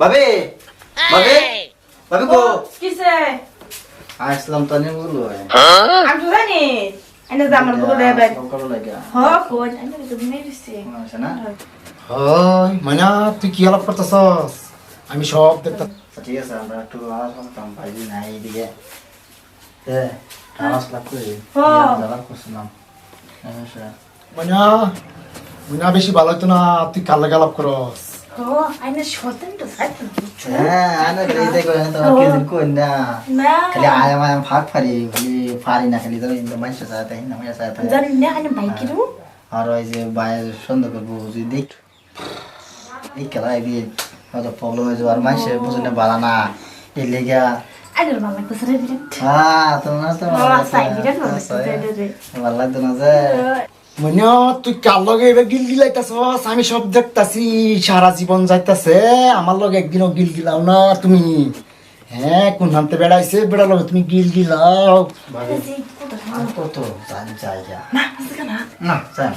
বাবে বাবে বাবে গো কিসে? আসলাম তো নিয়ে বলল আমি তো জানি। এনে জামারগুলো দেবে সকাল হ কোন আমি তো ঘুমিয়ে না? হয় মানে তুই কি আলাপ করতেছস? আমি সব দেখতাম। আচ্ছা, ঠিক আছে আমরা একটু আলাপ করতাম ভাইজি নাই এইদিকে এ আলাপ করি হ্যাঁ। আলাপ করছিলাম মানে মানে বেশি ভালো হইতো না। তুই কাল লাগে আলাপ করস? হ্যাঁ হ্যাঁ। আর ওই যে বাইরে সন্ধ্যা করব যদি দেখ। এই খেলা একদিন হয়তো প্রবলেম হয়ে যাবে আর মাইসে বুঝে না বাড়া না। এই লেগা। ভালো হ্যাঁ তো না তো হ সাই বিরাট ভালো লাগতেছে রে রে ভালো লাগতো না যে। মানে তুই কার লগে এবার গিল গিলাইতাছস আমি সব দেখতাছি সারা জীবন যাইতাছে। আমার লগে একদিনও গিল গিলাও না তুমি। হ্যাঁ কোন হানতে বেড়াইছে? বেড়া লগে তুমি গিল গিলাও কত জানি জায়গা? না না না জান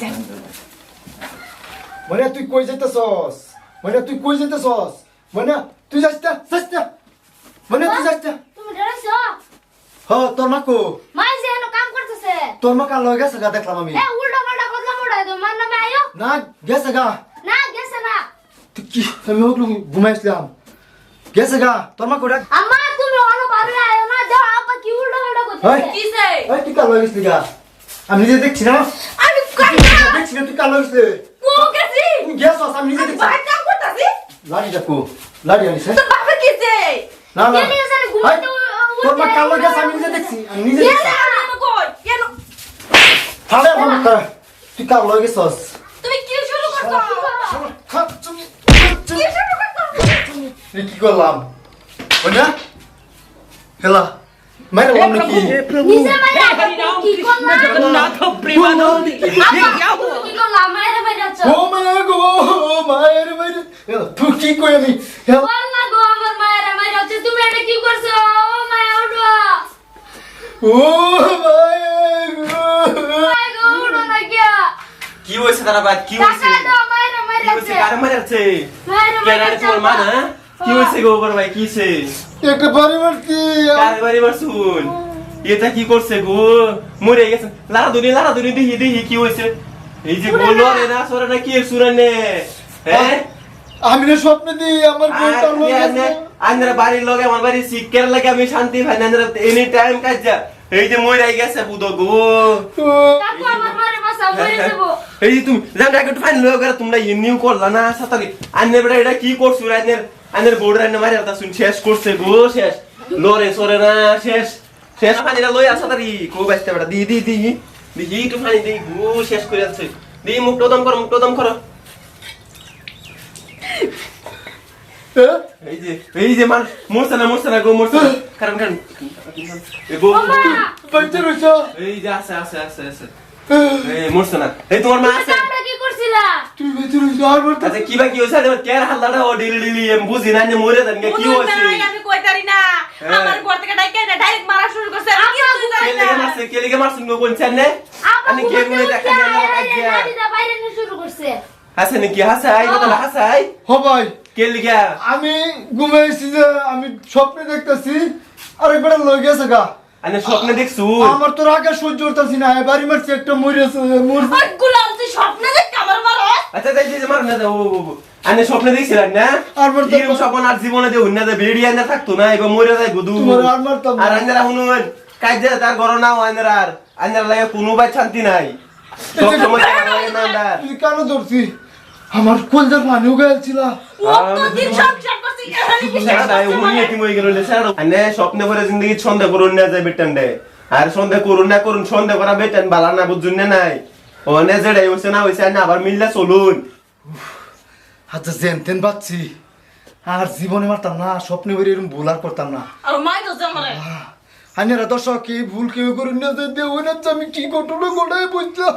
জান মানে তুই কই যাইতাছস? মানে তুই কই যাইতাছস? মানে তুই না যাস মানে তুই যাস তুমি ডরাইছো হ তোর মা কো? মাই যে এনো কাম করতেছে। তোর মা কার লগে গেছে গা দেখলাম আমি। এ উল্টা পাল্টা কথা মোড়াই তো মান নামে আয়ো? না গেছে গা। না গেছে না। তুই কি আমি হকলু ঘুমাইছিলাম। গেছে গা তোর মা কোটা আম্মা তুমি অনো পারবে আয়ো না যাও আপা কি উল্টা পাল্টা ওই। করতেছে কিসে এই তুই কার লগে গেছিলি গা। আমি নিজে দেখছি না। আমি দেখছি না তুই কার লগে গেছিলি। কো গেছি? তুই আমি নিজে দেখছি। বাইক কাম করতেছি লাড়ি দেখো লাড়ি হ্যাঁ? তো বাবা না না কেন জানি হাই, ঘুমাইতে তোর মা কার লগে গেছে আমি নিজে দেখছি আমি নিজে থালে আমার কা তুই কার লগে গেছস। তুমি কি শুরু করছ? কি করলাম? ওই হেলা মাইরা বললাম নাকি? নিজে মাইরা কি করলা? জগন্নাথ প্রেমানন্দ। কি করলা? মায়ের বাইরাচ্ছ ও মায়ের গো মায়ের মায়ের তুই কি কই আমি? হেলা। গো আমার মায়ের মায়েরাচ্ছ তুমি এটা কি করছ ও মায়া উঠো কি হয়েছে তারা বাদ কি হয়েছে কি হয়েছে কারে মারাচ্ছে মায়ের কে তোমার মা না কি হয়েছে গো? বড় ভাই কি কি করছে গো মরে গেছে লারা দুনি লারা দুনি দেখি দেখি কি হয়েছে এই যে গো লরে না সরে না কি সুরে নে হ্যাঁ আমি স্বপ্নে দিই আমার কি বাড়ির লগে আমার বাড়ি শিক্ষার লাগে আমি শান্তি পাই না এনি টাইম কাজ যা এই যে মরে গেছে বুদো গো কাকু আমার মায়ের মাসা মরে যাব। এই যে তুমি জান একটু ফাইন লোক করে তোমরা ইনিউ করলা না সাতালি। আন্নের বেটা এটা কি করছ? আন্নের আন্নের বোর্ডের আন্নে মারি তা শুন শেষ করছে গো শেষ। লরে সরে না শেষ। শেষ পানিটা লই আসা তারি কো বাইতে বেটা দি দি দি। দি একটু ফাইন দি গো শেষ করে আছে দি মুখটা দম করো মুখটা দম করো। এই যে এই যে মরছে না মরছে না গো মরছে কারণ কারণ। এই যে আছে আছে আছে আছে। এই মরছে না। এই তোমার মা আছে? কি আচ্ছা কি বা কি হয়েছে আরে কের ও ডিলি ডিলি বুঝি না নে মরে দেন কি হয়েছে আমি কইতারি না? হ্যাঁ। আমার ঘর থেকে ডাইকে না ডাইরেক্ট মারা শুরু করছে। আমি কি বুঝতে কে পারি লেগে না? মারছে কে লেগে মারছেন গো কোনছেন নে। আমি কে গুনে দেখা যায় না বাইরে শুরু করছে। হাসে নাকি? হাসাই কথা না হাসাই হ ভাই কে লেগে আমি ঘুমাইছি যে আমি স্বপ্নে দেখতেছি আর একবার লয়ে গেছে গা। আনে স্বপ্নে দেখছু? আমার তো রাগে সহ্য করতেছি না বাড়ি মারছি একটা মরিয়াছে মরছে। ওই গুলাম তুই স্বপ্নে দেখ আমার মারা আচ্ছা যাই যে মার না ও ও, ও। আনে স্বপ্নে দেখছিলেন না? আর না। এরকম স্বপ্ন আর জীবনে যে উন্না যে বেড়ি আনে থাকতো না এবার মরে তোমার আর মারতাম না। আর আন্দারা শুনুন কাজে তার ঘর নাও আন্দার আর আন্দার লাগে কোনো বাই শান্তি নাই। সব সময় না কেন ধরছি আমার কোন যে পানি উগাইছিল কি স্বপ্নে করে জিন্দগি সন্দেহ করুন না যায় বেটান দে আর সন্দেহ করুন না করুন সন্দেহ করা বেটান বালা না বুঝুন না নাই। না হইছে না আবার মিললে চলুন। আচ্ছা জেন তেন পাচ্ছি। আর জীবনে মারতাম না স্বপ্নে বেরিয়ে এরকম ভুল আর করতাম না। আর মাই তো জামারে আইনারা দর্শক এই ভুল কেউ করুন না যে আমি কি ঘটনা ঘটাই বুঝলাম।